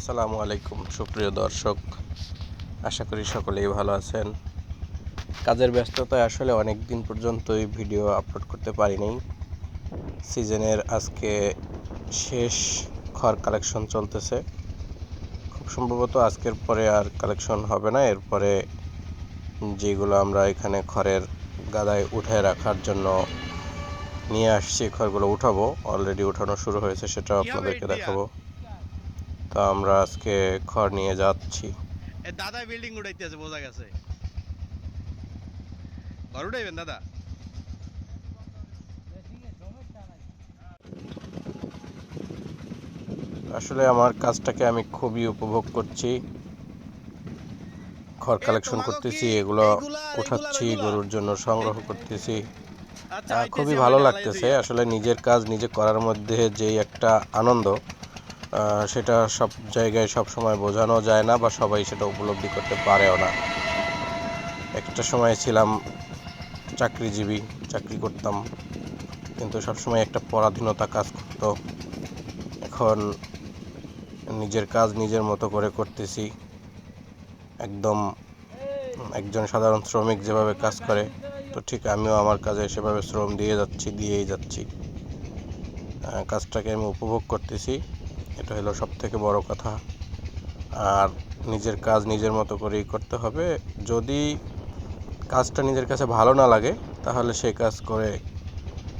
আসসালামু আলাইকুম, সুপ্রিয় দর্শক। আশা করি সকলেই ভালো আছেন। কাজের ব্যস্ততায় আসলে অনেক দিন পর্যন্তই ভিডিও আপলোড করতে পারিনি। সিজনের আজকে শেষ খড় কালেকশন চলতেছে। খুব সম্ভবত আজকের পরে আর কালেকশন হবে না। এরপরে যেগুলো আমরা এখানে খড়ের গাদায় উঠে রাখার জন্য নিয়ে আসছি, খড়গুলো উঠাবো। অলরেডি উঠানো শুরু হয়েছে সেটা আপনাদেরকে দেখাবো। তো আমরা আজকে খড় নিয়ে যাচ্ছি। দাদা বিল্ডিং উঠাইতে আছে বোঝা গেছে। ঘর উঠাইবেন দাদা? আসলে আমার কাজটাকে আমি খুবই উপভোগ করছি। খড় কালেকশন করতেছি এগুলো উঠাচ্ছি গরুর জন্য সংগ্রহ করতেছি। আচ্ছা খুবই ভালো লাগতেছে আসলে নিজের কাজ নিজে করার মধ্যে যেই একটা আনন্দ। সেটা সব জায়গায় সব সময় বোঝানো যায় না বা সবাই সেটা উপলব্ধি করতে পারেও না। একটা সময় ছিলাম চাকরিজীবী, চাকরি করতাম, কিন্তু সবসময় একটা পরাধীনতা কাজ করতো। এখন নিজের কাজ নিজের মতো করে করতেছি। একদম একজন সাধারণ শ্রমিক যেভাবে কাজ করে, তো ঠিক আমিও আমার কাজে সেভাবে শ্রম দিয়ে যাচ্ছি, দিয়েই যাচ্ছি। কাজটাকে আমি উপভোগ করতেছি। এটা হলো সব থেকে বড় কথা। আর নিজের কাজ নিজের মতো করেই করতে হবে। যদি কাজটা নিজের কাছে ভালো না লাগে, তাহলে সেই কাজ করে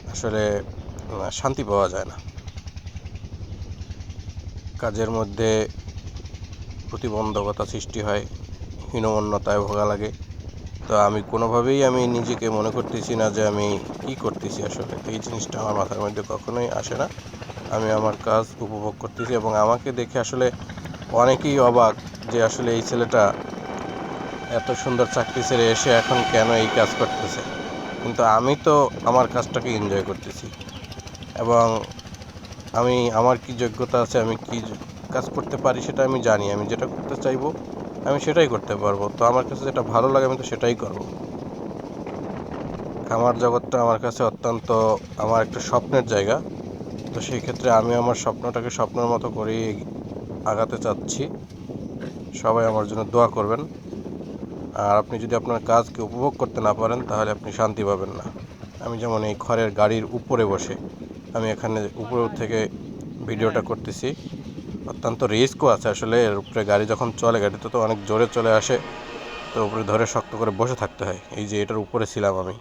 আসলে শান্তি পাওয়া যায় না। কাজের মধ্যে প্রতিবন্ধকতা সৃষ্টি হয়, হীনমন্যতায় ভোগা লাগে। তো আমি কোনোভাবেই আমি নিজেকে মনে করতেছি না যে আমি কি করতেছি আসলে। এই জিনিসটা আমার মাথার মধ্যে কখনোই আসে না। আমি আমার কাজ উপভোগ করতেছি এবং আমাকে দেখে আসলে অনেকেই অবাক যে আসলে এই ছেলেটা এত সুন্দর চাকরি ছেড়ে এসে এখন কেন এই কাজ করতেছে। কিন্তু আমি তো আমার কাজটাকে এনজয় করতেছি এবং আমি আমার কি যোগ্যতা আছে, আমি কি কাজ করতে পারি সেটা আমি জানি, আমি যেটা করতে চাইব আমি সেটাই করতে পারব। তো আমার কাছে যেটা ভালো লাগে আমি তো সেটাই করব। খামার জগৎটা আমার কাছে অত্যন্ত, আমার একটা স্বপ্নের জায়গা। তো সেই ক্ষেত্রে আমি আমার স্বপ্নটাকে স্বপ্নের মতো করেই আগাতে চাচ্ছি। সবাই আমার জন্য দোয়া করবেন। আর আপনি যদি আপনার কাজকে উপভোগ করতে না পারেন তাহলে আপনি শান্তি পাবেন না। আমি যেমন এই খড়ের গাড়ির উপরে বসে আমি এখানে উপর থেকে ভিডিওটা করতেছি। অত্যন্ত রিস্কও আছে আসলে এর উপরে গাড়ি যখন চলে গাড়িতে তো অনেক জোরে চলে আসে তো উপরে ধরে শক্ত করে বসে থাকতে হয়। এই যে এটার উপরে ছিলাম আমি।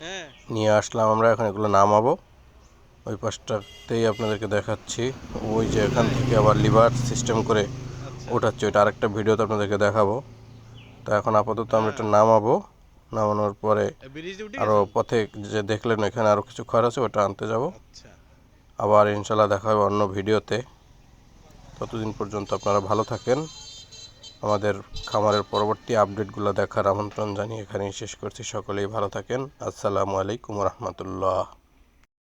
হ্যাঁ। নিয়ে আসলাম আমরা এখন এগুলো নামাবো। ওই পাশটাতেই আপনাদেরকে দেখাচ্ছি। ওই যে এখান থেকে আবার লিভার সিস্টেম করে ওঠাচ্ছি। ওইটা আরেকটা ভিডিওতে আপনাদেরকে দেখাবো। তো এখন আপাতত আমরা এটা নামাবো। নামানোর পরে আরও পথে যে দেখলেন এখানে আরও কিছু খরচ আছে ওটা আনতে যাব। আচ্ছা। আবার ইনশাল্লাহ দেখা হবে অন্য ভিডিওতে। ততদিন পর্যন্ত আপনারা ভালো থাকেন। আমাদের খামারের পরবর্তী আপডেটগুলো দেখার আমন্ত্রণ জানিয়ে এখানেই শেষ করছি। সকলেই ভালো থাকেন। আসসালামু আলাইকুম রহমতুল্লাহ।